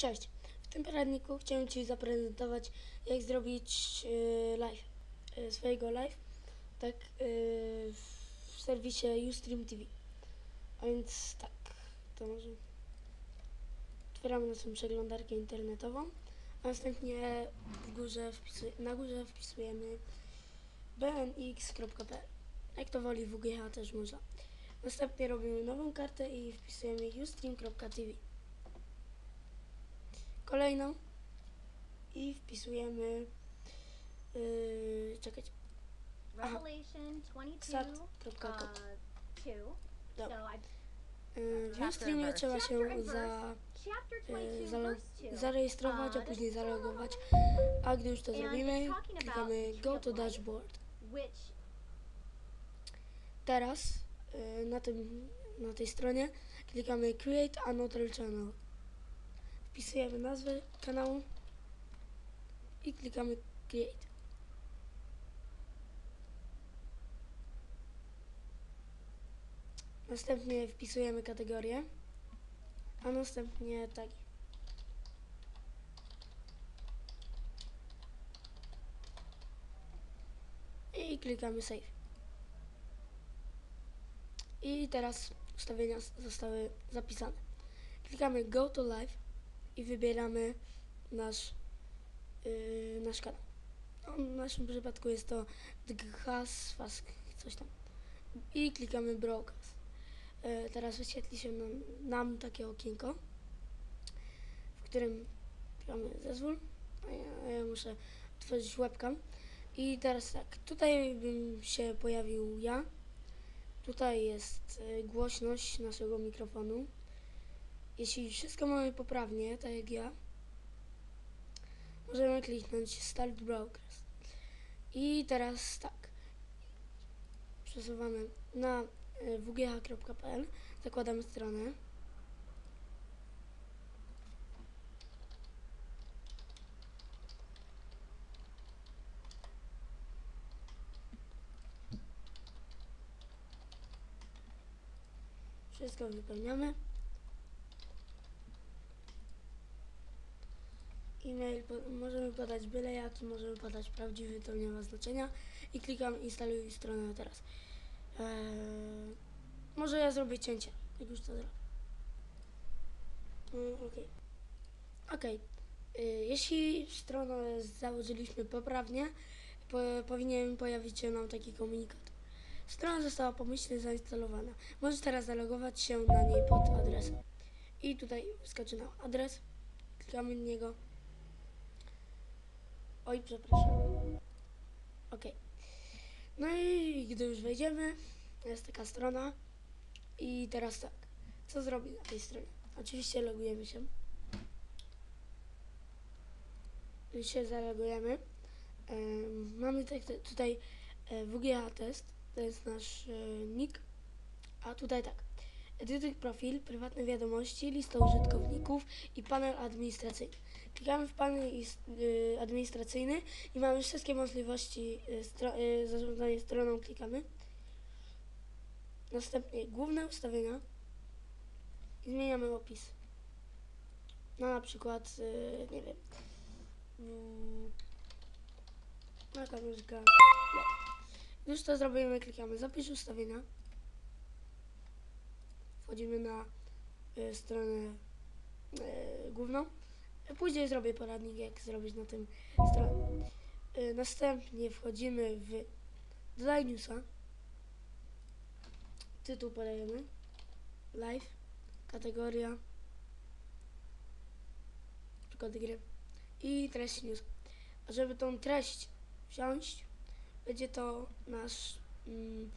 Cześć. W tym poradniku chciałem Ci zaprezentować, jak zrobić y, live, y, swojego live, tak y, w serwisie Ustream TV. A więc tak, to może otwieramy naszą przeglądarkę internetową, a następnie w górze na górze wpisujemy bnx.pl. Jak to woli WGH też można. Następnie robimy nową kartę i wpisujemy ustream.tv kolejną i wpisujemy yy, Aha. Revelation 22, start.com uh, 2. Dobra. Yy, w Ustreamie trzeba się za, yy, 22, zalo- verse 2. zarejestrować, a Uh, później zalogować, a gdy już to zrobimy, klikamy Go to. Dashboard. Teraz yy, na, tym, na tej stronie klikamy Create Another Channel. Wpisujemy nazwę kanału i klikamy Create. Następnie wpisujemy kategorię, a następnie tagi. I klikamy Save. I teraz ustawienia zostały zapisane. Klikamy Go to Live i wybieramy nasz, yy, nasz kanał. No, w naszym przypadku jest to Fask, coś tam. I klikamy Broadcast. Yy, teraz wyświetli się nam, nam takie okienko, w którym klikamy zezwól. A ja, ja muszę otworzyć webcam. I teraz tak, tutaj bym się pojawił ja. Tutaj jest y, głośność naszego mikrofonu. Jeśli wszystko mamy poprawnie, tak jak ja, możemy kliknąć Start Broadcast. I teraz tak, przesuwamy na y, wgh.pl, zakładamy stronę. Wszystko wypełniamy. E-mail po, możemy podać byle jaki, możemy podać prawdziwy, to nie ma znaczenia. I klikam instaluj stronę teraz. Eee, może ja zrobię cięcie, jak już to zrobię. Mm, Okej. Okej. Y, Jeśli stronę założyliśmy poprawnie, po, powinien pojawić się nam taki komunikat. Strona została pomyślnie zainstalowana. Możesz teraz zalogować się na niej pod adresem. I tutaj wskoczy nam adres. Klikamy niego. Oj, przepraszam. Ok. No i gdy już wejdziemy, jest taka strona. I teraz tak. Co zrobić na tej stronie? Oczywiście logujemy się. I się zalogujemy. Em, mamy tutaj e, WGA test. To jest nasz e, nick. A tutaj tak. Edytuj profil, prywatne wiadomości, lista użytkowników i panel administracyjny. Klikamy w panel y, administracyjny i mamy wszystkie możliwości y, y, zarządzania stroną. Klikamy. Następnie główne ustawienia i zmieniamy opis. No na przykład, nie wiem, mm, jaka muzyka. Gdy Już to zrobimy, klikamy zapisz ustawienia. Wchodzimy na y, stronę y, główną. Później zrobię poradnik, jak zrobić na tym stronie. Y, następnie wchodzimy w dodaj newsa. Tytuł podajemy. Live. Kategoria. Przykład gry. I treść news. A żeby tą treść wziąć, będzie to nasz, mm,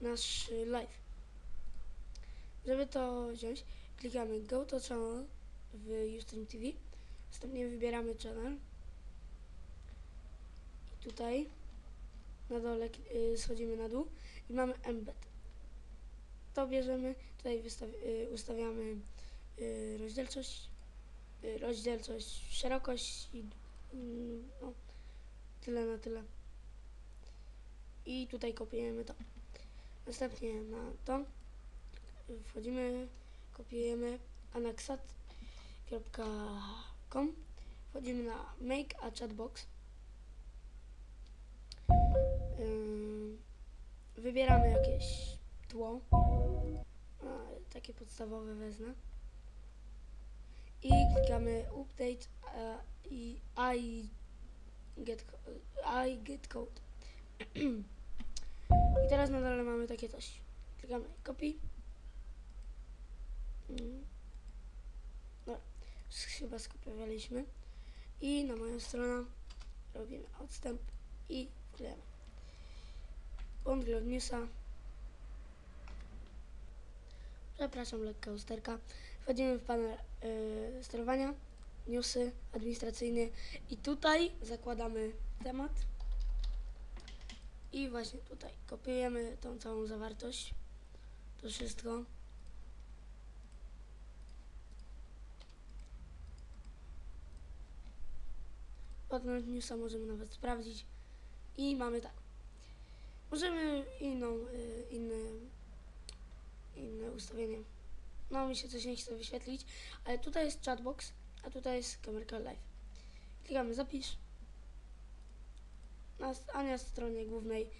nasz live. Żeby to wziąć, klikamy Go to Channel w Ustream TV. Następnie wybieramy channel. I tutaj na dole y, schodzimy na dół i mamy embed. To bierzemy, tutaj y, ustawiamy y, rozdzielczość, rozdzielczość, szerokość i mm, no, tyle na tyle. I tutaj kopiujemy to. Następnie na to wchodzimy, kopiujemy anaxat.png gmail.com. Wchodzimy na Make a Chatbox. Wybieramy jakieś tło. Takie podstawowe wezmę. I klikamy Update i I get, I get code. I teraz na dole mamy takie coś. Klikamy copy. Mm. Już chyba skopiowaliśmy. I na moją stronę robimy odstęp i wklejamy. Bond newsa. Przepraszam, lekka usterka. Wchodzimy w panel y, sterowania, newsy, administracyjny i tutaj zakładamy temat. I właśnie tutaj kopiujemy tą całą zawartość. To wszystko. Podgląd newsa możemy nawet sprawdzić. I mamy tak. Możemy inną, y, inne, inne ustawienie. No mi się coś nie chce wyświetlić, ale tutaj jest chatbox, a tutaj jest kamerka live. Klikamy zapisz. Na, a na stronie głównej,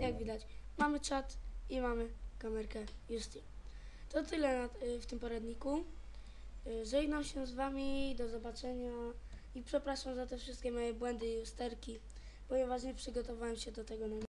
jak widać, mamy czat i mamy kamerkę Justin. To tyle na, y, w tym poradniku. Y, Żegnam się z Wami, do zobaczenia i przepraszam za te wszystkie moje błędy i usterki, ponieważ nie przygotowałem się do tego na